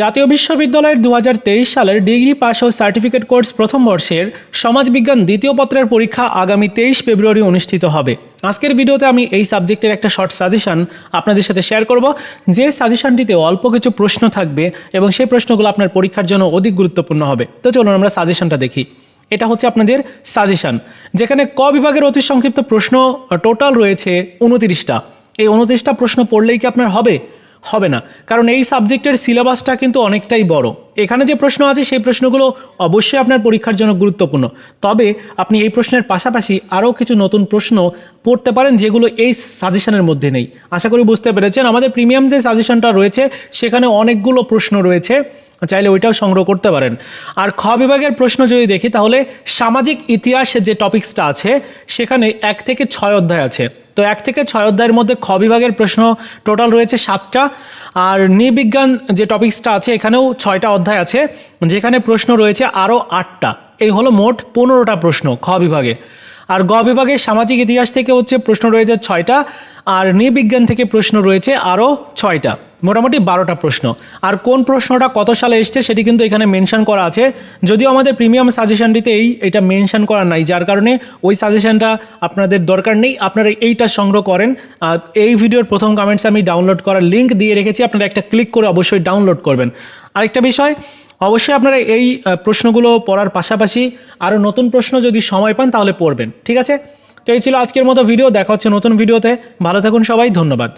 জাতীয় বিশ্ববিদ্যালয়ের দু হাজার তেইশ সালের ডিগ্রি পাস ও সার্টিফিকেট কোর্স প্রথম বর্ষের সমাজবিজ্ঞান দ্বিতীয় পত্রের পরীক্ষা আগামী তেইশ ফেব্রুয়ারি অনুষ্ঠিত হবে। আজকের ভিডিওতে আমি এই সাবজেক্টের একটা শর্ট সাজেশন আপনাদের সাথে শেয়ার করব। যে সাজেশনটিতে অল্প কিছু প্রশ্ন থাকবে এবং সেই প্রশ্নগুলো আপনার পরীক্ষার জন্য অধিক গুরুত্বপূর্ণ হবে। তো চলুন আমরা সাজেশনটা দেখি। এটা হচ্ছে আপনাদের সাজেশন। যেখানে ক বিভাগের অতি সংক্ষিপ্ত প্রশ্ন টোটাল রয়েছে উনতিরিশটা। এই উনত্রিশটা প্রশ্ন পড়লেই কি আপনার হবে? হবে না। কারণ এই সাবজেক্টের সিলেবাসটা কিন্তু অনেকটাই বড়। এখানে যে প্রশ্ন আছে, সেই প্রশ্নগুলো অবশ্যই আপনার পরীক্ষার জন্য গুরুত্বপূর্ণ। তবে আপনি এই প্রশ্নের পাশাপাশি আরও কিছু নতুন প্রশ্ন পড়তে পারেন, যেগুলো এই সাজেশনের মধ্যে নেই। আশা করি বুঝতে পেরেছেন। আমাদের প্রিমিয়াম যে সাজেশনটা রয়েছে, সেখানে অনেকগুলো প্রশ্ন রয়েছে। চাইলে ওইটাও সংগ্রহ করতে পারেন। আর খ বিভাগের প্রশ্ন যদি দেখি, তাহলে সামাজিক ইতিহাসে যে টপিক্সটা আছে, সেখানে এক থেকে ছয় অধ্যায় আছে। তো এক থেকে ছয় অধ্যায়ের মধ্যে খ বিভাগের প্রশ্ন টোটাল রয়েছে সাতটা। আর নৃবিজ্ঞান যে টপিক্সটা আছে, এখানেও ছয়টা অধ্যায় আছে, যেখানে প্রশ্ন রয়েছে আরও আটটা। এই হলো মোট পনেরোটা প্রশ্ন খ বিভাগে। আর গ বিভাগে সামাজিক ইতিহাস থেকে হচ্ছে প্রশ্ন রয়েছে ছয়টা, আর নৃবিজ্ঞান থেকে প্রশ্ন রয়েছে আরও ছয়টা। মোটামুটি বারোটা প্রশ্ন। আর কোন প্রশ্নটা কত সালে এসছে সেটি কিন্তু এখানে মেনশন করা আছে। যদিও আমাদের প্রিমিয়াম সাজেশনটিতে এই, এটা মেনশন করা নাই, যার কারণে ওই সাজেশনটা আপনাদের দরকার নেই। আপনারা এইটা সংগ্রহ করেন। এই ভিডিওর প্রথম কমেন্টসে আমি ডাউনলোড করার লিঙ্ক দিয়ে রেখেছি। আপনারা একটা ক্লিক করে অবশ্যই ডাউনলোড করবেন। আরেকটা বিষয়, অবশ্যই আপনারা এই প্রশ্নগুলো পড়ার পাশাপাশি আরও নতুন প্রশ্ন যদি সময় পান তাহলে পড়বেন, ঠিক আছে? তো এই ছিল আজকের মতো ভিডিও দেখা হচ্ছে নতুন ভিডিওতে ভালো থাকুন সবাই, ধন্যবাদ।